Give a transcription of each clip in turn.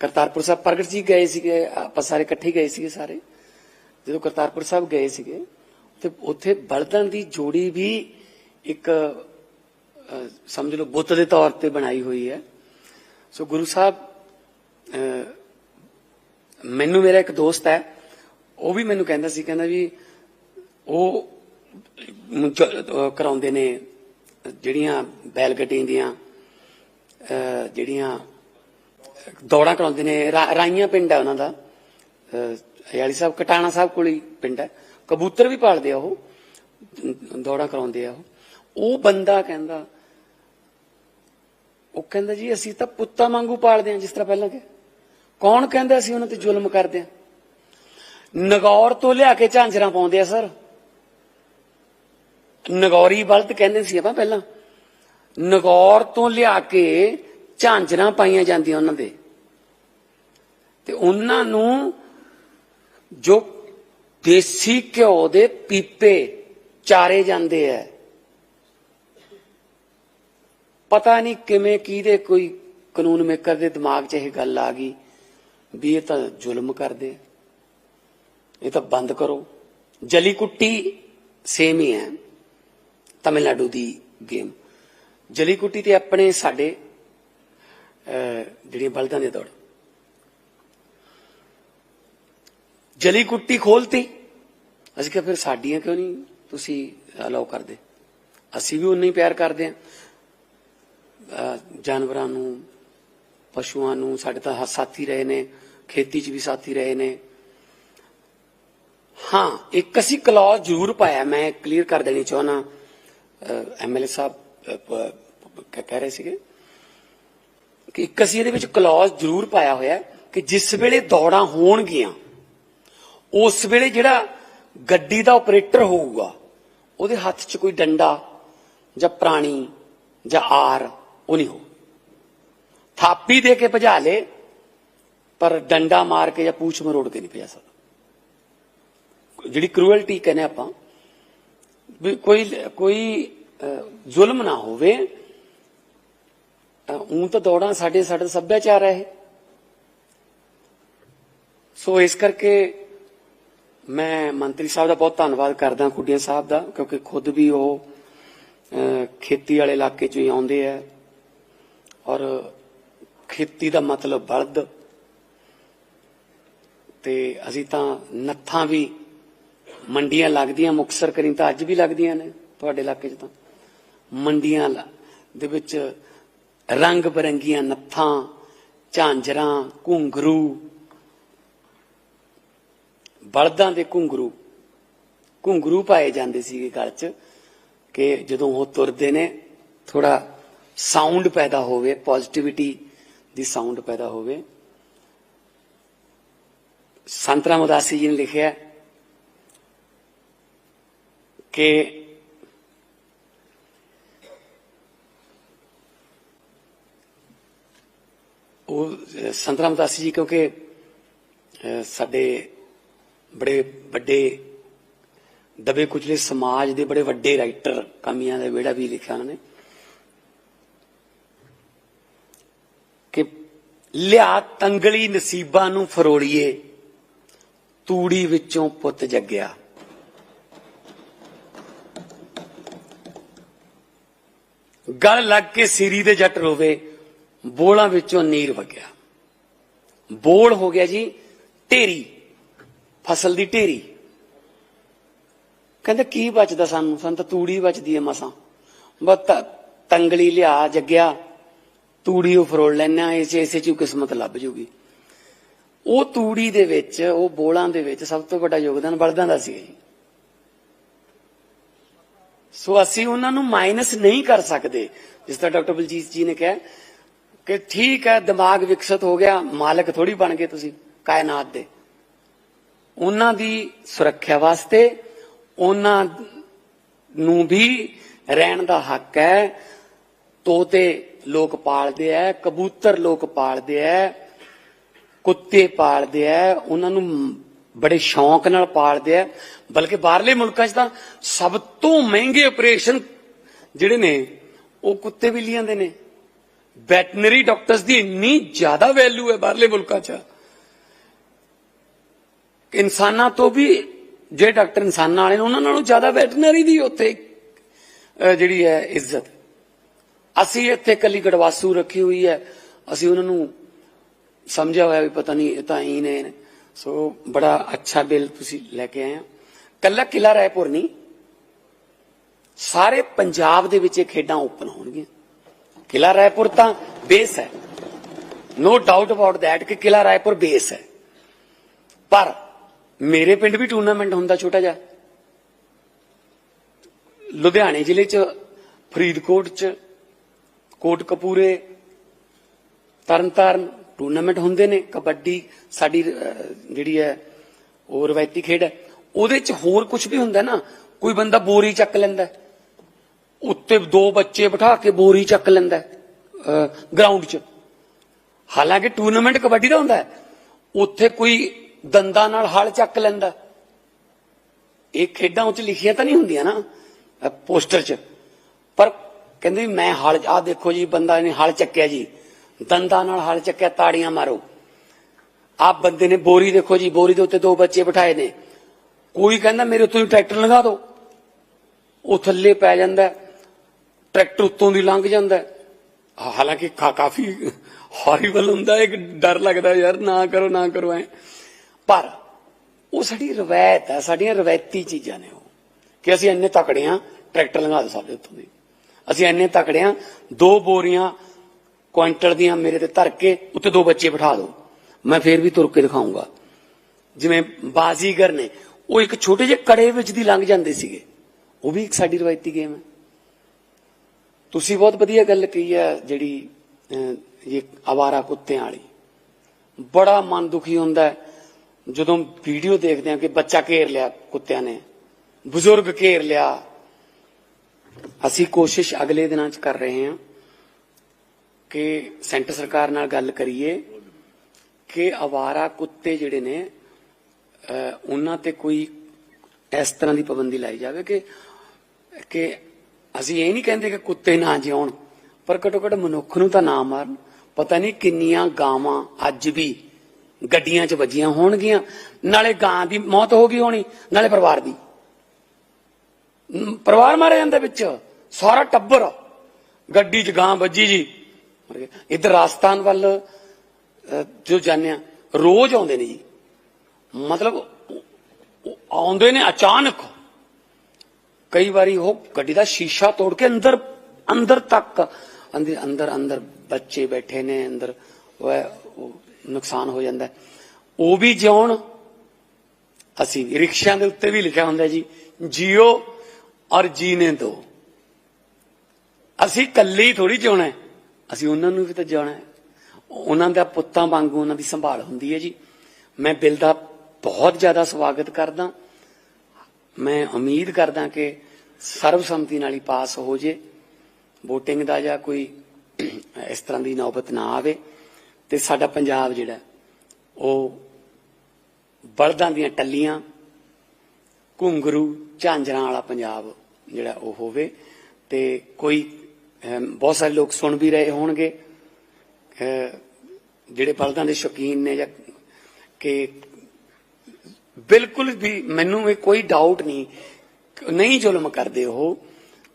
ਕਰਤਾਰਪੁਰ ਸਾਹਿਬ ਪ੍ਰਗਟ ਜੀ ਗਏ ਸੀਗੇ ਆਪਾਂ ਸਾਰੇ ਇਕੱਠੇ ਗਏ ਸੀਗੇ ਸਾਰੇ। ਜਦੋਂ ਕਰਤਾਰਪੁਰ ਸਾਹਿਬ ਗਏ ਸੀਗੇ ਤੇ ਉੱਥੇ ਬਲਦਾਂ ਦੀ ਜੋੜੀ ਵੀ ਇੱਕ ਸਮਝ ਲਓ ਬੁੱਤ ਦੇ ਤੌਰ ਤੇ ਬਣਾਈ ਹੋਈ ਹੈ। ਸੋ ਗੁਰੂ ਸਾਹਿਬ ਮੈਨੂੰ ਮੇਰਾ ਇੱਕ ਦੋਸਤ ਹੈ ਉਹ ਵੀ ਮੈਨੂੰ ਕਹਿੰਦਾ ਸੀ ਕਹਿੰਦਾ ਵੀ ਉਹ ਕਰਾਉਂਦੇ ਨੇ ਜਿਹੜੀਆਂ ਬੈਲ ਗੱਡੀਆਂ ਦੀਆਂ ਅਹ, ਜਿਹੜੀਆਂ ਦੌੜਾਂ ਕਰਾਉਂਦੇ ਨੇ ਰਾ- ਰਾਈਆਂ ਪਿੰਡ ਹੈ ਉਹਨਾਂ ਦਾ। ਅਹ, ਸਾਹਿਬ ਕਟਾਣਾ ਸਾਹਿਬ ਕੋਲ ਹੀ ਪਿੰਡ ਹੈ। ਕਬੂਤਰ ਵੀ ਪਾਲਦੇ ਆ ਉਹ ਦੌੜਾਂ ਕਰਾਉਂਦੇ ਆ ਉਹ। ਉਹ ਬੰਦਾ ਕਹਿੰਦਾ ਉਹ ਕਹਿੰਦਾ ਜੀ ਅਸੀਂ ਤਾਂ ਪੁੱਤਾਂ ਵਾਂਗੂ ਪਾਲਦੇ ਆ ਜਿਸ ਤਰ੍ਹਾਂ ਪਹਿਲਾਂ ਕਿ ਕੌਣ ਕਹਿੰਦਾ ਅਸੀਂ ਉਹਨਾਂ ਤੇ ਜ਼ੁਲਮ ਕਰਦੇ ਆ? ਨਗੌਰ ਤੋਂ ਲਿਆ ਕੇ ਝਾਂਜਰਾਂ ਪਾਉਂਦੇ ਆ ਸਰ। ਨਗੌਰੀ ਬਲਦ ਕਹਿੰਦੇ ਸੀ ਆਪਾਂ ਪਹਿਲਾਂ। ਨਗੌਰ ਤੋਂ ਲਿਆ ਕੇ ਝਾਂਜਰਾਂ ਪਾਈਆਂ ਜਾਂਦੀਆਂ ਉਹਨਾਂ ਦੇ। ਤੇ ਉਹਨਾਂ ਨੂੰ ਜੋ ਦੇਸੀ ਘਿਓ ਦੇ ਪੀਪੇ ਚਾਰੇ ਜਾਂਦੇ ਐ। ਪਤਾ ਨਹੀਂ ਕਿਵੇਂ ਕਿਹਦੇ ਕੋਈ ਕਾਨੂੰਨ ਮੇਕਰ ਦੇ ਦਿਮਾਗ 'ਚ ਇਹ ਗੱਲ ਆ ਗਈ ਵੀ ਇਹ ਤਾਂ ਜ਼ੁਲਮ ਕਰਦੇ ਇਹ ਤਾਂ ਬੰਦ ਕਰੋ। ਜਲੀ ਕੁੱਟੀ ਸੇਮ ਹੀ ਹੈ ਤਮਿਲਨਾਡੂ ਦੀ ਗੇਮ। ਜਲੀ ਕੁੱਟੀ ਤੇ ਆਪਣੇ ਸਾਡੇ ਅਹ, ਜਿਹੜੀਆਂ ਬਲਦਾਂ ਦੀ ਦੌੜ। ਜਲੀ ਕੁੱਟੀ ਖੋਲਤੀ। ਅਸੀਂ ਕਿਹਾ ਫਿਰ ਸਾਡੀਆਂ ਕਿਉਂ ਨਹੀਂ ਤੁਸੀਂ ਅਲਾਉ ਕਰਦੇ? ਅਸੀਂ ਵੀ ਉਨਾ ਹੀ ਪਿਆਰ ਕਰਦੇ ਹਾਂ। ਜਾਨਵਰਾਂ ਨੂੰ ਪਸ਼ੂਆਂ ਨੂੰ ਸਾਡੇ ਤਾਂ ਸਾਥੀ ਰਹੇ ਨੇ ਖੇਤੀ 'ਚ ਵੀ ਸਾਥੀ ਰਹੇ ਨੇ। ਹਾਂ ਇੱਕ ਅਸੀਂ ਕਲੌਜ਼ ਜ਼ਰੂਰ ਪਾਇਆ ਮੈਂ ਕਲੀਅਰ ਕਰ ਦੇਣੀ ਚਾਹਣਾ ਐਮਐਲਏ ਸਾਹਿਬ ਅਹ, ਪ- ਕਹਿ ਰਹੇ ਸੀਗੇ ਕਿ ਇੱਕ ਅਸੀਂ ਇਹਦੇ ਵਿੱਚ ਕਲੌਜ਼ ਜ਼ਰੂਰ ਪਾਇਆ ਹੋਇਆ ਕਿ ਜਿਸ ਵੇਲੇ ਦੌੜਾਂ ਹੋਣਗੀਆਂ, ਉਸ ਵੇਲੇ ਜਿਹੜਾ ਗੱਡੀ ਦਾ ਆਪਰੇਟਰ ਹੋਊਗਾ, ਉਹਦੇ ਹੱਥ 'ਚ ਕੋਈ ਡੰਡਾ ਜਾਂ ਪ੍ਰਾਣੀ ਜਾਂ ਆਰ, ਉਹ ਨਹੀਂ ਹੋ ਥਾਪੀ ਦੇ ਕੇ ਭਜਾ ਲੇ, ਪਰ ਡੰਡਾ ਮਾਰ ਕੇ ਜਾਂ ਪੂਛ ਮਰੋੜ ਕੇ ਨਹੀਂ ਭਜਾ ਸਕਦਾ। ਜਿਹੜੀ ਕਰੂਅਲਟੀ ਕਹਿੰਦੇ ਆਪਾਂ, ਵੀ ਕੋਈ ਕੋਈ ਜ਼ੁਲਮ ਨਾ ਹੋਵੇ ਉਹ ਤਾਂ ਦੌੜਾਂ ਸਾਡੇ ਸਾਡਾ ਸੱਭਿਆਚਾਰ ਹੈ ਇਹ। ਸੋ ਇਸ ਕਰਕੇ ਮੈਂ ਮੰਤਰੀ ਸਾਹਿਬ ਦਾ ਬਹੁਤ ਧੰਨਵਾਦ ਕਰਦਾ ਕੁੜੀਆਂ ਸਾਹਿਬ ਦਾ ਕਿਉਂਕਿ ਖੁਦ ਵੀ ਉਹ ਅਹ, ਖੇਤੀ ਵਾਲੇ ਇਲਾਕੇ ਚੋਂ ਹੀ ਆਉਂਦੇ ਆ। ਔਰ ਖੇਤੀ ਦਾ ਮਤਲਬ ਬਲਦ। ਤੇ ਅਸੀਂ ਤਾਂ ਨੱਥਾਂ ਵੀ ਮੰਡੀਆਂ ਲੱਗਦੀਆਂ ਮੁਕਸਰ ਕਰੀ ਤਾਂ ਅੱਜ ਵੀ ਲੱਗਦੀਆਂ ਨੇ ਤੁਹਾਡੇ ਇਲਾਕੇ 'ਚ ਤਾਂ। ਮੰਡੀਆਂ ਦੇ ਵਿੱਚ ਰੰਗ ਬਰੰਗੀਆਂ ਨੱਥਾਂ, ਝਾਂਜਰਾਂ, ਘੁੰਗਰੂ। ਬਲਦਾਂ ਦੇ ਘੁੰਗਰੂ। ਘੁੰਗਰੂ ਪਾਏ ਜਾਂਦੇ ਸੀਗੇ ਗਲ 'ਚ ਕਿ ਜਦੋਂ ਉਹ ਤੁਰਦੇ ਨੇ, ਥੋੜਾ ਸਾਊਂਡ ਪੈਦਾ ਹੋਵੇ ਪੋਜ਼ਿਟਿਵਿਟੀ ਦੀ ਸਾਊਂਡ ਪੈਦਾ ਹੋਵੇ। ਸੰਤਰਾਮ ਉਦਾਸੀ ਜੀ ਨੇ ਲਿਖਿਆ ਕਿ ਉਹ ਅਹ, ਸੰਤਰਾਮ ਉਦਾਸੀ ਜੀ ਕਿਉਂਕਿ ਸਾਡੇ ਬੜੇ ਵੱਡੇ ਦਬੇ ਕੁਚਲੇ ਸਮਾਜ ਦੇ ਬੜੇ ਵੱਡੇ ਰਾਈਟਰ ਕਾਮੀਆਂ ਦਾ ਵਿਹੜਾ ਵੀ ਲਿਖਿਆ ਉਹਨਾਂ ਨੇ ਕਿ ਲਿਆ ਤੰਗਲੀ ਨਸੀਬਾਂ ਨੂੰ ਫਰੋਲੀਏ ਤੂੜੀ ਵਿੱਚੋਂ ਪੁੱਤ ਜੱਗਿਆ। ਗਲ ਲੱਗ ਕੇ ਸਿਰੀ ਦੇ ਜੱਟ ਰੋਵੇ। ਬੋਲਾਂ ਵਿੱਚੋਂ ਨੀਰ ਵਗਿਆ। ਬੋਲ ਹੋ ਗਿਆ ਜੀ ਢੇਰੀ, ਫਸਲ ਦੀ ਢੇਰੀ। ਕਹਿੰਦਾ ਕੀ ਬਚਦਾ ਸਾਨੂੰ? ਸਾਨੂੰ ਤਾਂ ਤੂੜੀ ਬਚਦੀ ਹੈ ਮਸਾਂ। ਬਸ ਤੰਗਲੀ ਲਿਆ, ਜੱਗਿਆ, ਤੂੜੀ ਉਹ ਫਰੋੜ ਲੈਣਾ ਇਸੇ ਇਸੇ ਚ ਕਿਸਮਤ ਲੱਭ ਜੂਗੀ। ਉਹ ਤੂੜੀ ਦੇ ਵਿੱਚ, ਉਹ ਬੋਲਾਂ ਦੇ ਵਿੱਚ ਸਭ ਤੋਂ ਵੱਡਾ ਯੋਗਦਾਨ ਬਲਦਾਂ ਦਾ ਸੀ ਜੀ। ਸੋ ਅਸੀਂ ਉਹਨਾਂ ਨੂੰ ਮਾਈਨਸ ਨਹੀਂ ਕਰ ਸਕਦੇ। ਜਿਸ ਤਰ੍ਹਾਂ ਡਾਕਟਰ ਬਲਜੀਤ ਜੀ ਨੇ ਕਿਹਾ ਕਿ ਠੀਕ ਹੈ, ਦਿਮਾਗ ਵਿਕਸਿਤ ਹੋ ਗਿਆ, ਮਾਲਕ ਥੋੜੀ ਬਣ ਗਏ ਤੁਸੀਂ, ਕਾਇਨਾਤ ਦੇ। ਉਹਨਾਂ ਦੀ ਸੁਰੱਖਿਆ ਵਾਸਤੇ ਉਹਨਾਂ ਨੂੰ ਵੀ ਰਹਿਣ ਦਾ ਹੱਕ ਹੈ। ਤੋਤੇ ਲੋਕ ਪਾਲਦੇ ਆ ਕਬੂਤਰ ਲੋਕ ਪਾਲਦੇ ਆ ਕੁੱਤੇ ਪਾਲਦੇ ਆ ਉਹਨਾਂ ਨੂੰ ਬੜੇ ਸ਼ੌਂਕ ਨਾਲ ਪਾਲਦੇ ਆ ਬਲਕਿ ਬਾਹਰਲੇ ਮੁਲਕਾਂ 'ਚ ਤਾਂ ਸਭ ਤੋਂ ਮਹਿੰਗੇ ਆਪਰੇਸ਼ਨ ਜਿਹੜੇ ਨੇ, ਉਹ ਕੁੱਤੇ ਵੀ ਲਿਆਂਦੇ ਨੇ। ਵੈਟਨਰੀ ਡਾਕਟਰਸ ਦੀ ਇੰਨੀ ਜ਼ਿਆਦਾ ਵੈਲਿਊ ਹੈ ਬਾਹਰਲੇ ਮੁਲਕਾਂ 'ਚ। ਇਨਸਾਨਾਂ ਤੋਂ ਵੀ ਜੇ ਡਾਕਟਰ ਇਨਸਾਨਾਂ ਵਾਲੇ ਨੇ, ਉਹਨਾਂ ਨਾਲੋਂ ਜ਼ਿਆਦਾ ਵੈਟਨਰੀ ਦੀ ਉੱਥੇ ਜਿਹੜੀ ਹੈ ਇੱਜ਼ਤ। ਅਸੀਂ ਇੱਥੇ ਕੱਲੀ ਗੜਵਾਸੂ ਰੱਖੀ ਹੋਈ ਹੈ। ਅਸੀਂ ਉਹਨਾਂ ਨੂੰ ਸਮਝਿਆ ਹੋਇਆ ਵੀ ਪਤਾ ਨਹੀਂ, ਇਹ ਤਾਂ ਹੀ ਨੇ। ਸੋ ਬੜਾ ਅੱਛਾ ਬਿੱਲ ਤੁਸੀਂ ਲੈ ਕੇ ਆਏ ਆ। ਕੱਲਾ ਕਿਲਾ ਰਾਏਪੁਰ ਨਹੀਂ, ਸਾਰੇ ਪੰਜਾਬ ਦੇ ਵਿੱਚ ਇਹ ਖੇਡਾਂ ਓਪਨ ਹੋਣਗੀਆਂ। ਕਿਲਾ ਰਾਏਪੁਰ ਤਾਂ ਬੇਸ ਹੈ ਨੋ ਡਾਊਟ ਅਬਾਊਟ ਥੈਟ ਕਿ ਕਿਲਾ ਰਾਏਪੁਰ ਬੇਸ ਹੈ ਪਰ ਮੇਰੇ ਪਿੰਡ ਵੀ ਟੂਰਨਾਮੈਂਟ ਹੁੰਦਾ ਛੋਟਾ ਜਿਹਾ। ਲੁਧਿਆਣੇ ਜ਼ਿਲ੍ਹੇ 'ਚ ਫਰੀਦਕੋਟ 'ਚ ਕੋਟਕਪੂਰੇ ਤਰਨਤਾਰਨ ਟੂਰਨਾਮੈਂਟ ਹੁੰਦੇ ਨੇ। ਕਬੱਡੀ ਸਾਡੀ ਜਿਹੜੀ ਹੈ ਉਹ ਰਵਾਇਤੀ ਖੇਡ ਹੈ ਉਹਦੇ 'ਚ ਹੋਰ ਕੁਝ ਵੀ ਹੁੰਦਾ ਨਾ ਕੋਈ ਬੰਦਾ ਬੋਰੀ ਚੱਕ ਲੈਂਦਾ ਉੱਤੇ ਦੋ ਬੱਚੇ ਬਿਠਾ ਕੇ ਬੋਰੀ ਚੱਕ ਲੈਂਦਾ ਗਰਾਊਂਡ 'ਚ। ਹਾਲਾਂਕਿ ਟੂਰਨਾਮੈਂਟ ਕਬੱਡੀ ਦਾ ਹੁੰਦਾ ਉੱਥੇ ਕੋਈ ਦੰਦਾਂ ਨਾਲ ਹਲ ਚੱਕ ਲੈਂਦਾ ਇਹ ਖੇਡਾਂ ਉੱਚ ਲਿਖੀਆਂ ਤਾਂ ਨਹੀਂ ਹੁੰਦੀਆਂ ਨਾ ਪੋਸਟਰ 'ਚ। ਪਰ ਕਹਿੰਦੇ ਮੈਂ ਹਲ ਆ ਦੇਖੋ ਜੀ, ਬੰਦਾ ਨੇ ਹਲ ਚੱਕਿਆ ਜੀ। ਦੰਦਾਂ ਨਾਲ ਹਲ ਚੱਕਿਆ, ਤਾੜੀਆਂ ਮਾਰੋ। ਆਪ ਬੰਦੇ ਨੇ ਬੋਰੀ ਦੇਖੋ ਜੀ, ਬੋਰੀ ਦੇ ਉੱਤੇ ਦੋ ਬੱਚੇ ਬਿਠਾਏ ਨੇ। ਕੋਈ ਕਹਿੰਦਾ ਮੇਰੇ ਉੱਤੋਂ ਟਰੈਕਟਰ ਲਗਾ ਦਿਓ ਉਹ ਥੱਲੇ ਪੈ ਜਾਂਦਾ ਟਰੈਕਟਰ ਉੱਤੋਂ ਦੀ ਲੰਘ ਜਾਂਦਾ ਹਾਲਾਂਕਿ ਕਾ- ਕਾਫੀ ਹੌਰੀਬਲ ਹੁੰਦਾ ਇੱਕ ਡਰ ਲੱਗਦਾ ਯਾਰ ਨਾ ਕਰੋ ਨਾ ਕਰੋ ਐ। ਪਰ ਉਹ ਸਾਡੀ ਰਵਾਇਤ ਹੈ, ਸਾਡੀਆਂ ਰਵਾਇਤੀ ਚੀਜ਼ਾਂ ਨੇ ਉਹ। ਕਿ ਅਸੀਂ ਇੰਨੇ ਤਕੜੇ ਹਾਂ, ਟਰੈਕਟਰ ਲੰਘਾ ਦਿਓ ਸਾਡੇ ਉੱਤੋਂ ਦੀ। ਅਸੀਂ ਇੰਨੇ ਤਕੜੇ ਹਾਂ, ਦੋ ਬੋਰੀਆਂ ਕੁਇੰਟਲ ਦੀਆਂ ਮੇਰੇ ਤੇ ਧਰ ਕੇ ਉੱਤੇ ਦੋ ਬੱਚੇ ਬਿਠਾ ਦਿਓ। ਮੈਂ ਫੇਰ ਵੀ ਤੁਰ ਕੇ ਦਿਖਾਉਂਗਾ। ਜਿਵੇਂ ਬਾਜ਼ੀਗਰ ਨੇ, ਉਹ ਇੱਕ ਛੋਟੇ ਜਿਹੇ ਕੜੇ ਵਿੱਚ ਦੀ ਲੰਘ ਜਾਂਦੇ ਸੀਗੇ। ਉਹ ਵੀ ਇੱਕ ਸਾਡੀ ਰਵਾਇਤੀ ਗੇਮ ਹੈ। ਤੁਸੀਂ ਬਹੁਤ ਵਧੀਆ ਗੱਲ ਕਹੀ ਹੈ ਜਿਹੜੀ ਅਹ, ਇਹ ਆਵਾਰਾ ਕੁੱਤਿਆਂ ਵਾਲੀ। ਬੜਾ ਮਨ ਦੁਖੀ ਹੁੰਦਾ ਹੈ। ਜਦੋਂ ਵੀਡੀਓ ਦੇਖਦੇ ਹਾਂ ਕਿ ਬੱਚਾ ਘੇਰ ਲਿਆ ਕੁੱਤਿਆਂ ਨੇ ਬਜ਼ੁਰਗ ਘੇਰ ਲਿਆ। ਅਸੀਂ ਕੋਸ਼ਿਸ਼ ਅਗਲੇ ਦਿਨਾਂ 'ਚ ਕਰ ਰਹੇ ਹਾਂ ਕਿ ਸੈਂਟਰ ਸਰਕਾਰ ਨਾਲ ਗੱਲ ਕਰੀਏ ਕਿ ਆਵਾਰਾ ਕੁੱਤੇ ਜਿਹੜੇ ਨੇ ਉਹਨਾਂ ਤੇ ਕੋਈ ਇਸ ਤਰ੍ਹਾਂ ਦੀ ਪਾਬੰਦੀ ਲਾਈ ਜਾਵੇ ਕਿ ਕਿ ਅਸੀਂ ਇਹ ਨਹੀਂ ਕਹਿੰਦੇ ਕਿ ਕੁੱਤੇ ਨਾ ਜਿਉਣ, ਪਰ ਘੱਟੋ ਘੱਟ ਮਨੁੱਖ ਨੂੰ ਤਾਂ ਨਾ ਮਾਰਨ। ਪਤਾ ਨਹੀਂ ਕਿੰਨੀਆਂ ਗਾਵਾਂ ਅੱਜ ਵੀ ਗੱਡੀਆਂ 'ਚ ਵੱਜੀਆਂ ਹੋਣਗੀਆਂ। ਨਾਲੇ ਗਾਂ ਦੀ ਮੌਤ ਹੋ ਗਈ ਹੋਣੀ, ਨਾਲੇ ਪਰਿਵਾਰ ਦੀ। ਪਰਿਵਾਰ ਮਾਰਿਆ ਜਾਂਦਾ ਵਿੱਚ, ਸਾਰਾ ਟੱਬਰ। ਗੱਡੀ 'ਚ ਗਾਂ ਵੱਜੀ ਜੀ। ਇੱਧਰ ਰਾਜਸਥਾਨ ਵੱਲ ਜੋ ਜਾਂਦੇ ਆ ਰੋਜ਼ ਆਉਂਦੇ ਨੇ ਜੀ। ਮਤਲਬ ਆਉਂਦੇ ਨੇ ਅਚਾਨਕ। ਕਈ ਵਾਰੀ ਉਹ ਗੱਡੀ ਦਾ ਸ਼ੀਸ਼ਾ ਤੋੜ ਕੇ ਅੰਦਰ ਅੰਦਰ ਤੱਕ। ਅੰਦਰ ਅੰਦਰ ਅੰਦਰ ਬੱਚੇ ਬੈਠੇ ਨੇ ਅੰਦਰ ਉਹ ਹੈ, ਨੁਕਸਾਨ ਹੋ ਜਾਂਦਾ ਉਹ ਵੀ ਜਿਉਣ। ਅਸੀਂ ਰਿਕਸ਼ਿਆਂ ਦੇ ਉੱਤੇ ਵੀ ਲਿਖਿਆ ਹੁੰਦਾ ਜੀ ਜੀਓ ਔਰ ਜੀਨੇ ਦੋ। ਅਸੀਂ ਇਕੱਲੇ ਹੀ ਥੋੜੀ ਜਿਉਣਾ ਅਸੀਂ ਉਹਨਾਂ ਨੂੰ ਵੀ ਤਾਂ ਜਿਉਣਾ ਉਹਨਾਂ ਦਾ ਪੁੱਤਾਂ ਵਾਂਗੂ ਉਹਨਾਂ ਦੀ ਸੰਭਾਲ ਹੁੰਦੀ ਹੈ ਜੀ। ਮੈਂ ਬਿੱਲ ਦਾ ਬਹੁਤ ਜ਼ਿਆਦਾ ਸਵਾਗਤ ਕਰਦਾ। ਮੈਂ ਉਮੀਦ ਕਰਦਾ ਕਿ ਸਰਬਸੰਮਤੀ ਨਾਲ ਹੀ ਪਾਸ ਹੋ ਜੇ VOTING ਦਾ ਜਾਂ ਕੋਈ ਇਸ ਤਰ੍ਹਾਂ ਦੀ ਨੌਬਤ ਨਾ ਆਵੇ। ਤੇ ਸਾਡਾ ਪੰਜਾਬ ਜਿਹੜਾ, ਉਹ ਬਲਦਾਂ ਦੀਆਂ ਟੱਲੀਆਂ, ਘੁੰਗਰੂ, ਝਾਂਜਰਾਂ ਵਾਲਾ ਪੰਜਾਬ ਜਿਹੜਾ ਉਹ ਹੋਵੇ। ਤੇ ਕੋਈ ਬਹੁਤ ਸਾਰੇ ਲੋਕ ਸੁਣ ਵੀ ਰਹੇ ਹੋਣਗੇ ਜਿਹੜੇ ਬਲਦਾਂ ਦੇ ਸ਼ੌਕੀਨ ਨੇ ਜਾਂ ਕਿ ਬਿਲਕੁਲ ਵੀ ਮੈਨੂੰ ਵੀ ਕੋਈ ਡਾਊਟ ਨਹੀਂ। ਨਹੀਂ ਜ਼ੁਲਮ ਕਰਦੇ ਉਹ।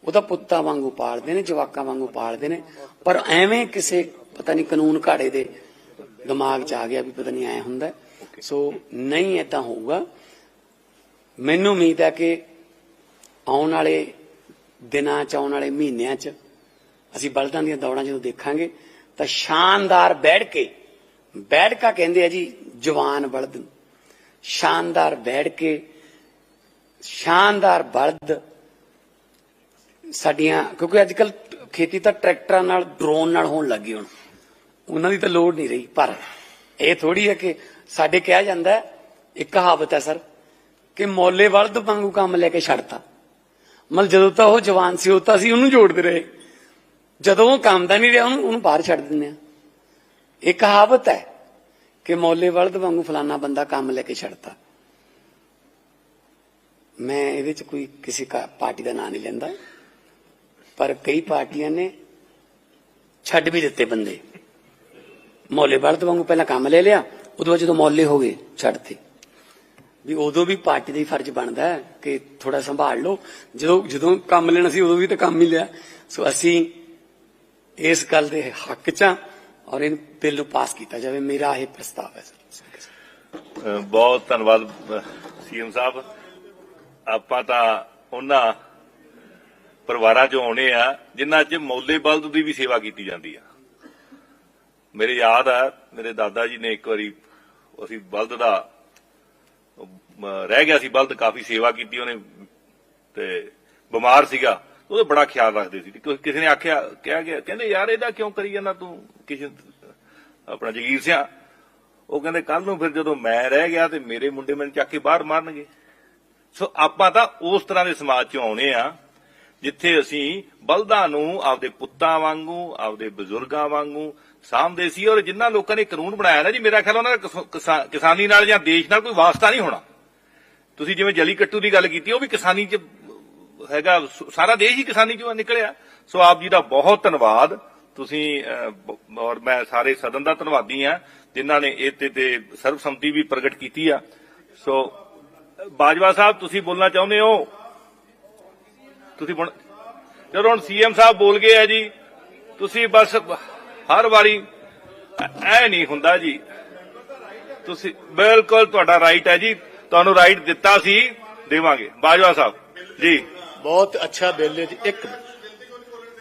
ਉਹਦਾ ਪੁੱਤਾਂ ਵਾਂਗੂ ਪਾਲਦੇ ਨੇ, ਜਵਾਕਾਂ ਵਾਂਗੂ ਪਾਲਦੇ ਨੇ। ਪਰ ਐਵੇਂ ਕਿਸੇ, ਪਤਾ ਨਹੀਂ ਕਾਨੂੰਨ ਘਾੜੇ ਦੇ ਦਿਮਾਗ 'ਚ ਆ ਗਿਆ ਵੀ ਪਤਾ ਨਹੀਂ ਐ ਹੁੰਦਾ। ਸੋ ਨਹੀਂ ਏਦਾਂ ਹੋਊਗਾ। ਮੈਨੂੰ ਉਮੀਦ ਹੈ ਕਿ ਆਉਣ ਵਾਲੇ ਦਿਨਾਂ 'ਚ, ਆਉਣ ਵਾਲੇ ਮਹੀਨਿਆਂ 'ਚ ਅਸੀਂ ਬਲਦਾਂ ਦੀਆਂ ਦੌੜਾਂ ਜਦੋਂ ਦੇਖਾਂਗੇ ਤਾਂ ਸ਼ਾਨਦਾਰ ਬੈਠ ਕੇ ਬੈਠਕਾ ਕਹਿੰਦੇ ਆ ਜੀ, ਜਵਾਨ ਬਲਦ ਸ਼ਾਨਦਾਰ ਬੈਠ ਕੇ, ਸ਼ਾਨਦਾਰ ਬਲਦ ਸਾਡੀਆਂ, ਕਿਉਂਕਿ ਅੱਜ ਕੱਲ ਖੇਤੀ ਤਾਂ ਟਰੈਕਟਰਾਂ ਨਾਲ ਡਰੋਨ ਨਾਲ ਹੋਣ ਲੱਗੀ ਹੁਣ। ਉਹਨਾਂ ਦੀ ਤਾਂ ਲੋੜ ਨਹੀਂ ਰਹੀ, ਪਰ ਇਹ ਥੋੜੀ ਹੈ ਕਿ ਸਾਡੇ ਕਿਹਾ ਜਾਂਦਾ ਇੱਕ ਕਹਾਵਤ ਹੈ ਸਰ, ਕਿ ਮੌਲੇ ਵਲਦ ਵਾਂਗੂ ਕੰਮ ਲੈ ਕੇ ਛੱਡਤਾ। ਮਤਲਬ ਜਦੋਂ ਤਾਂ ਉਹ ਜਵਾਨ ਸੀ, ਉਹ ਤਾਂ ਅਸੀਂ ਉਹਨੂੰ ਜੋੜਦੇ ਰਹੇ। ਜਦੋਂ ਉਹ ਕੰਮ ਦਾ ਨਹੀਂ ਰਿਹਾ, ਉਹਨੂੰ ਉਹਨੂੰ ਬਾਹਰ ਛੱਡ ਦਿੰਦੇ ਆ ਇਹ ਕਹਾਵਤ ਹੈ ਕਿ ਮੌਲੇ ਬਲਦ ਵਾਂਗੂ ਫਲਾਨਾ ਬੰਦਾ ਕੰਮ ਲੈ ਕੇ ਛੱਡਤਾ। ਮੈਂ ਇਹਦੇ ਚ ਕੋਈ ਕਿਸੇ ਪਾਰਟੀ ਦਾ ਨਾਂ ਨਹੀਂ ਲੈਂਦਾ, ਪਰ ਕਈ ਪਾਰਟੀਆਂ ਨੇ ਛੱਡ ਵੀ ਦਿੱਤੇ ਬੰਦੇ। ਮੌਲੇ ਬਲਦ ਵਾਂਗੂ ਪਹਿਲਾਂ ਕੰਮ ਲੈ ਲਿਆ, ਉਦੋਂ ਬਾਅਦ ਜਦੋਂ ਮੌਲੇ ਹੋ ਗਏ ਛੱਡਤੇ। ਵੀ ਉਦੋਂ ਵੀ ਪਾਰਟੀ ਦਾ ਹੀ ਫਰਜ਼ ਬਣਦਾ ਹੈ ਕਿ ਥੋੜਾ ਸੰਭਾਲ ਲਓ। ਜਦੋਂ ਜਦੋਂ ਕੰਮ ਲੈਣਾ ਸੀ ਉਦੋਂ ਵੀ ਤਾਂ ਕੰਮ ਹੀ ਲਿਆ। ਸੋ ਅਸੀਂ ਇਸ ਗੱਲ ਦੇ ਹੱਕ ਚ ਔਰ ਇਹ ਬਿੱਲ ਨੂੰ ਪਾਸ ਕੀਤਾ ਜਾਵੇ, ਮੇਰਾ ਇਹ ਪ੍ਰਸਤਾਵ ਹੈ। ਸਰ ਬਹੁਤ ਧੰਨਵਾਦ ਸੀਐਮ ਸਾਹਿਬ। ਆਪਾਂ ਤਾਂ ਉਹਨਾਂ ਪਰਿਵਾਰਾਂ ਚੋਂ ਆਉਣੇ ਆ, ਜਿਨ੍ਹਾਂ 'ਚ ਮੌਲੇ ਬਲਦ ਦੀ ਵੀ ਸੇਵਾ ਕੀਤੀ ਜਾਂਦੀ ਆ। ਮੇਰੇ ਯਾਦ ਆ, ਮੇਰੇ ਦਾਦਾ ਜੀ ਨੇ ਇੱਕ ਵਾਰੀ ਅਸੀਂ ਬਲਦ ਦਾ ਰਹਿ ਗਿਆ ਸੀ ਬਲਦ, ਕਾਫੀ ਸੇਵਾ ਕੀਤੀ ਉਹਨੇ, ਤੇ ਬਿਮਾਰ ਸੀਗਾ। ਉਹਦਾ ਬੜਾ ਖਿਆਲ ਰੱਖਦੇ ਸੀ ਕਿਸੇ ਨੇ ਆਖਿਆ, ਕਿਹਾ ਗਿਆ, ਕਹਿੰਦੇ ਯਾਰ ਇਹਦਾ ਕਿਉਂ ਕਰੀ ਜਾਂਦਾ ਤੂੰ? ਕਿਸੇ ਆਪਣਾ ਜਗੀਰ ਸਿਆ। ਉਹ ਕਹਿੰਦੇ ਕੱਲ ਨੂੰ ਫਿਰ ਜਦੋਂ ਮੈਂ ਰਹਿ ਗਿਆ ਤੇ ਮੇਰੇ ਮੁੰਡੇ ਮੈਨੂੰ ਚੱਕ ਕੇ ਬਾਹਰ ਮਾਰਨਗੇ। ਸੋ ਆਪਾਂ ਤਾਂ ਉਸ ਤਰ੍ਹਾਂ ਦੇ ਸਮਾਜ ਚੋਂ ਆਉਨੇ ਆ, ਜਿੱਥੇ ਅਸੀਂ ਬਲਦਾਂ ਨੂੰ ਆਪਦੇ ਪੁੱਤਾਂ ਵਾਂਗੂ, ਆਪਦੇ ਬਜ਼ੁਰਗਾਂ ਵਾਂਗੂ ਸਾਂਭਦੇ ਸੀ ਔਰ ਜਿਨ੍ਹਾਂ ਲੋਕਾਂ ਨੇ ਕਾਨੂੰਨ ਬਣਾਇਆ ਨਾ ਜੀ, ਮੇਰਾ ਖਿਆਲ ਉਹਨਾਂ ਦਾ ਕਿਸਾਨੀ ਨਾਲ ਜਾਂ ਦੇਸ਼ ਨਾਲ ਕੋਈ ਵਾਸਤਾ ਨਹੀਂ ਹੋਣਾ। ਤੁਸੀਂ ਜਿਵੇਂ ਜਲੀ ਕੱਟੂ ਦੀ ਗੱਲ ਕੀਤੀ, ਉਹ ਵੀ ਕਿਸਾਨੀ ਚ ਹੈਗਾ ਸਾਰਾ ਦੇਸ਼ ਹੀ ਕਿਸਾਨੀ ਚੋਂ ਨਿਕਲਿਆ। ਸੋ ਆਪ ਜੀ ਦਾ ਬਹੁਤ ਧੰਨਵਾਦ। ਤੁਸੀਂ ਔਰ ਮੈਂ ਸਾਰੇ ਸਦਨ ਦਾ ਧੰਨਵਾਦੀ ਆ ਜਿਨ੍ਹਾਂ ਨੇ ਇਹ ਤੇ ਤੇ ਸਰਬਸੰਮਤੀ ਵੀ ਪ੍ਰਗਟ ਕੀਤੀ ਆ। ਸੋ, ਬਾਜਵਾ ਸਾਹਿਬ, ਤੁਸੀਂ ਬੋਲਣਾ ਚਾਹੁੰਦੇ ਹੋ? ਤੁਸੀਂ ਬੋਲ- ਜਦੋਂ ਹੁਣ ਸੀਐਮ ਸਾਹਿਬ ਬੋਲ ਗਏ ਆ ਜੀ। ਤੁਸੀਂ ਬਸ ਹਰ ਵਾਰੀ ਐ ਨਹੀਂ ਹੁੰਦਾ ਜੀ। ਤੁਸੀਂ, ਬਿਲਕੁਲ ਤੁਹਾਡਾ ਰਾਈਟ ਹੈ ਜੀ। ਤੁਹਾਨੂੰ ਰਾਈਟ ਦਿੱਤਾ ਸੀ, ਦੇਵਾਂਗੇ। ਬਾਜਵਾ ਸਾਹਿਬ, ਜੀ। ਬਹੁਤ ਅੱਛਾ ਬਿੱਲ ਹੈ ਜੀ। ਇੱਕ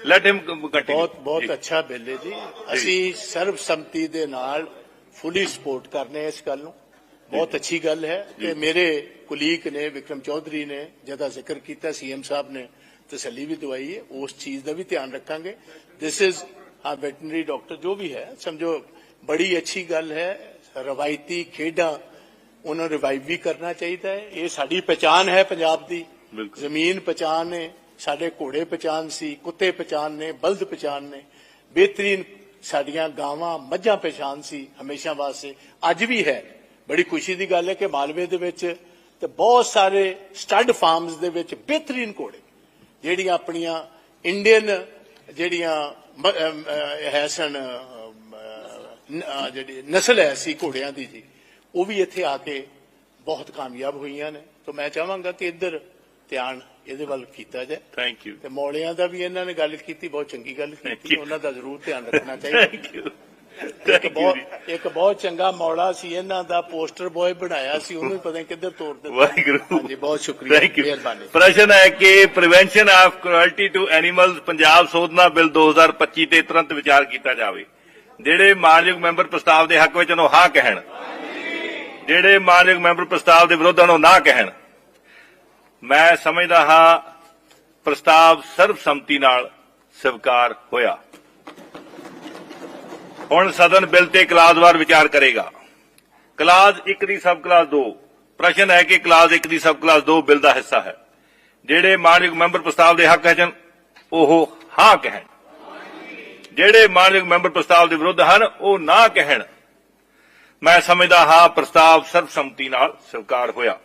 ਲੈਟ ਹਿਮ ਕੰਟੀਨਿਊ ਬਹੁਤ ਬਹੁਤ ਅੱਛਾ ਬਿੱਲ ਹੈ ਜੀ। ਅਸੀਂ ਸਰਬਸੰਮਤੀ ਦੇ ਨਾਲ ਫੁੱਲੀ ਸਪੋਰਟ ਕਰਨੇ ਇਸ ਗੱਲ ਨੂੰ। ਬਹੁਤ ਅੱਛੀ ਗੱਲ ਹੈ। ਕਿ ਮੇਰੇ ਕੁਲੀਗ ਨੇ ਵਿਕਰਮ ਚੌਧਰੀ ਨੇ ਜਿਹਦਾ ਜ਼ਿਕਰ ਕੀਤਾ ਸੀਐਮ ਸਾਹਿਬ ਨੇ ਤਸੱਲੀ ਵੀ ਦਵਾਈ ਹੈ। ਉਸ ਚੀਜ਼ ਦਾ ਵੀ ਧਿਆਨ ਰੱਖਾਂਗੇ। ਥਿਸ ਇਜ਼ ਹਾਂ ਵੈਟਰਨਰੀ ਡਾਕਟਰ ਜੋ ਵੀ ਹੈ ਸਮਝੋ ਬੜੀ ਅੱਛੀ ਗੱਲ ਹੈ। ਰਵਾਇਤੀ ਖੇਡਾਂ ਉਹਨਾਂ ਨੂੰ ਰਿਵਾਈਵ ਵੀ ਕਰਨਾ ਚਾਹੀਦਾ ਹੈ। ਇਹ ਸਾਡੀ ਪਛਾਣ ਹੈ ਪੰਜਾਬ ਦੀ। ਜ਼ਮੀਨ ਪਛਾਣ ਨੇ, ਸਾਡੇ ਘੋੜੇ ਪਛਾਣ ਸੀ, ਕੁੱਤੇ ਪਛਾਣ ਨੇ, ਬਲਦ ਪਛਾਣ ਨੇ। ਬਿਹਤਰੀਨ ਸਾਡੀਆਂ ਗਾਵਾਂ, ਮੱਝਾਂ ਪਛਾਣ ਸੀ ਹਮੇਸ਼ਾ ਵਾਸਤੇ। ਅੱਜ ਵੀ ਹੈ। ਬੜੀ ਖੁਸ਼ੀ ਦੀ ਗੱਲ ਹੈ ਕਿ ਮਾਲਵੇ ਦੇ ਵਿੱਚ ਤੇ ਬਹੁਤ ਸਾਰੇ ਸਟੱਡ ਫਾਰਮਸ ਦੇ ਵਿੱਚ ਬਿਹਤਰੀਨ ਘੋੜੇ, ਜਿਹੜੀਆਂ ਆਪਣੀਆਂ ਇੰਡੀਅਨ ਜਿਹੜੀਆਂ ਹੈ ਸਨ ਜਿਹੜੀ ਨਸਲ ਹੈ ਸੀ ਘੋੜਿਆਂ ਦੀ ਜੀ, ਉਹ ਵੀ ਇੱਥੇ ਆ ਕੇ ਬਹੁਤ ਕਾਮਯਾਬ ਹੋਈਆਂ ਨੇ। ਤਾਂ ਮੈਂ ਚਾਹਾਂਗਾ ਕਿ ਇੱਧਰ ਧਿਆਨ ਇਹਦੇ ਵੱਲ ਕੀਤਾ ਜਾਏ। ਥੈਂਕ ਯੂ ਤੇ ਮੌਲਿਆਂ ਦਾ ਵੀ ਇਹਨਾਂ ਨੇ ਗੱਲ ਕੀਤੀ ਬਹੁਤ ਚੰਗੀ ਗੱਲ ਕੀਤੀ. ਉਹਨਾਂ ਦਾ ਜ਼ਰੂਰ ਧਿਆਨ ਰੱਖਣਾ ਚਾਹੀਦਾ। ਥੈਂਕ ਯੂ ਇੱਕ ਬਹੁਤ ਇੱਕ ਬਹੁਤ ਚੰਗਾ ਮੌਲਾ ਸੀ ਇਹਨਾਂ ਦਾ ਪੋਸਟਰ ਬॉय ਬਣਾਇਆ ਸੀ ਉਹਨੂੰ ਪਤਾ ਨਹੀਂ ਕਿੱਧਰ ਤੋੜ ਦਿੱਤਾ। ਵਾਹਿਗੁਰੂ। ਹਾਂਜੀ ਬਹੁਤ ਸ਼ੁਕਰੀਆ ਮਿਹਰਬਾਨੀ। ਪ੍ਰਸ਼ਨ ਹੈ ਕਿ prevention of cruelty to animals Punjab ਸੋਧਨਾ bill 2025 ਤੇ ਤੁਰੰਤ ਵਿਚਾਰ ਕੀਤਾ ਜਾਵੇ। ਜਿਹੜੇ ਮਾਨਯੋਗ ਮੈਂਬਰ ਪ੍ਰਸਤਾਵ ਦੇ ਹੱਕ ਵਿੱਚ ਉਹਨੂੰ ਹਾਂ ਕਹਿਣ। ਜਿਹੜੇ ਮਾਨਯੋਗ ਮੈਂਬਰ ਪ੍ਰਸਤਾਵ ਦੇ ਵਿਰੁੱਧ ਉਹਨੂੰ ਨਾ ਕਹਿਣ। ਮੈਂ ਸਮਝਦਾ ਹਾਂ ਪ੍ਰਸਤਾਵ ਸਰਬਸੰਮਤੀ ਨਾਲ ਸਵੀਕਾਰ ਹੋਇਆ। ਹੁਣ ਸਦਨ ਬਿੱਲ ਤੇ ਕਲਾਸਵਾਰ ਵਿਚਾਰ ਕਰੇਗਾ। ਕਲਾਸ 1 ਦੀ ਸਬ ਕਲਾਸ 2 ਪ੍ਰਸ਼ਨ ਹੈ ਕਿ ਕਲਾਸ 1 ਦੀ ਸਬ ਕਲਾਸ 2 ਬਿੱਲ ਦਾ ਹਿੱਸਾ ਹੈ। ਜਿਹੜੇ ਮਾਨਯੋਗ ਮੈਂਬਰ ਪ੍ਰਸਤਾਵ ਦੇ ਹੱਕ ਹਨ ਉਹ ਹਾਂ ਕਹਿਣ। ਜਿਹੜੇ ਮਾਨਯੋਗ ਮੈਂਬਰ ਪ੍ਰਸਤਾਵ ਦੇ ਵਿਰੁੱਧ ਹਨ, ਉਹ ਨਾ ਕਹਿਣ। ਮੈਂ ਸਮਝਦਾ ਹਾਂ ਪ੍ਰਸਤਾਵ ਸਰਬਸੰਮਤੀ ਨਾਲ ਸਵੀਕਾਰ ਹੋਇਆ।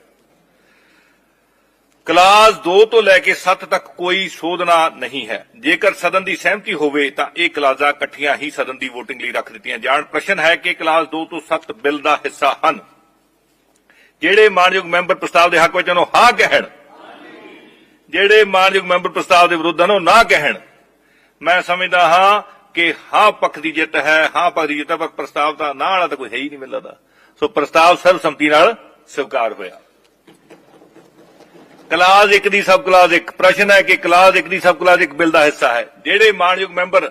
ਕਲਾਸ 2 ਤੋਂ ਲੈ ਕੇ 7 ਤੱਕ ਕੋਈ ਸੋਧਨਾ ਨਹੀਂ ਹੈ। ਜੇਕਰ ਸਦਨ ਦੀ ਸਹਿਮਤੀ ਹੋਵੇ ਤਾਂ ਇਹ ਕਲਾਸਾਂ ਇਕੱਠੀਆਂ ਹੀ ਸਦਨ ਦੀ VOTING ਲਈ ਰੱਖ ਦਿੱਤੀਆਂ ਜਾਣ। ਪ੍ਰਸ਼ਨ ਹੈ ਕਿ ਕਲਾਸ 2 ਤੋਂ 7 ਬਿੱਲ ਦਾ ਹਿੱਸਾ ਹਨ। ਜਿਹੜੇ ਮਾਨਯੋਗ ਮੈਂਬਰ ਪ੍ਰਸਤਾਵ ਦੇ ਹੱਕ ਵਿੱਚ ਉਹਨੂੰ ਹਾਂ ਕਹਿਣ। ਜਿਹੜੇ ਮਾਨਯੋਗ ਮੈਂਬਰ ਪ੍ਰਸਤਾਵ ਦੇ ਵਿਰੁੱਧ ਹਨ, ਉਹ ਨਾ ਕਹਿਣ। ਮੈਂ ਸਮਝਦਾ ਹਾਂ ਕਿ ਹਾਂ ਪੱਖ ਦੀ ਜਿੱਤ ਹੈ, ਹਾਂ ਪੱਖ ਦੀ ਜਿੱਤ ਹੈ, ਪਰ ਪ੍ਰਸਤਾਵ ਤਾਂ ਨਾ ਵਾਲਾ ਤਾਂ ਕੋਈ ਹੈ ਹੀ ਨਹੀਂ ਮਿਲਦਾ ਸੋ ਪ੍ਰਸਤਾਵ ਸਰਬਸੰਮਤੀ ਨਾਲ ਸਵੀਕਾਰ ਹੋਇਆ। ਕਲਾਸ 1 ਦੀ ਸਬ ਕਲਾਸ 1 ਪ੍ਰਸ਼ਨ ਹੈ ਕਿ ਕਲਾਸ 1 ਦੀ ਸਬ ਕਲਾਸ 1 ਬਿੱਲ ਦਾ ਹਿੱਸਾ ਹੈ। ਜਿਹੜੇ ਮਾਨਯੋਗ ਮੈਂਬਰ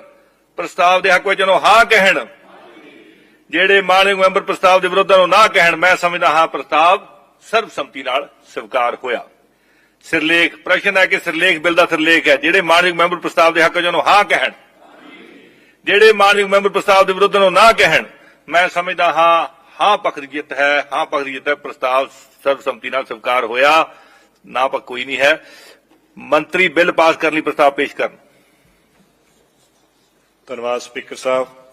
ਪ੍ਰਸਤਾਵ ਦੇ ਹੱਕ ਵਿੱਚ ਉਹਨੂੰ ਹਾਂ ਕਹਿਣ, ਜਿਹੜੇ ਮਾਨਯੋਗ ਮੈਂਬਰ ਪ੍ਰਸਤਾਵ ਦੇ ਵਿਰੁੱਧ ਨੂੰ ਨਾ ਕਹਿਣ, ਮੈਂ ਸਮਝਦਾ ਹਾਂ ਪ੍ਰਸਤਾਵ ਸਰਬਸੰਮਤੀ ਨਾਲ ਸਵੀਕਾਰ ਹੋਇਆ। ਸਿਰਲੇਖ, ਪ੍ਰਸ਼ਨ ਹੈ ਕਿ ਸਿਰਲੇਖ ਬਿੱਲ ਦਾ ਸਿਰਲੇਖ ਹੈ। ਜਿਹੜੇ ਮਾਨਯੋਗ ਮੈਂਬਰ ਪ੍ਰਸਤਾਵ ਦੇ ਹੱਕ ਵਿੱਚ ਉਹਨੂੰ ਹਾਂ ਕਹਿਣ, ਜਿਹੜੇ ਮਾਨਯੋਗ ਮੈਂਬਰ ਪ੍ਰਸਤਾਵ ਦੇ ਵਿਰੁੱਧ ਨੂੰ ਨਾ ਕਹਿਣ, ਮੈਂ ਸਮਝਦਾ ਹਾਂ ਹਾਂ ਪੱਖ ਦੀ ਜਿੱਤ ਹੈ, ਹਾਂ ਪੱਖ ਦੀ ਜਿੱਤ ਹੈ। ਪ੍ਰਸਤਾਵ ਸਰਬਸੰਮਤੀ ਨਾਲ ਸਵੀਕਾਰ ਹੋਇਆ। ਨਾ ਪੱਖ ਕੋਈ ਨਹੀਂ ਹੈ। ਮੰਤਰੀ ਬਿੱਲ ਪਾਸ ਕਰਨ ਲਈ ਪ੍ਰਸਤਾਵ ਪੇਸ਼ ਕਰਨ। ਧੰਨਵਾਦ ਸਪੀਕਰ ਸਾਹਿਬ।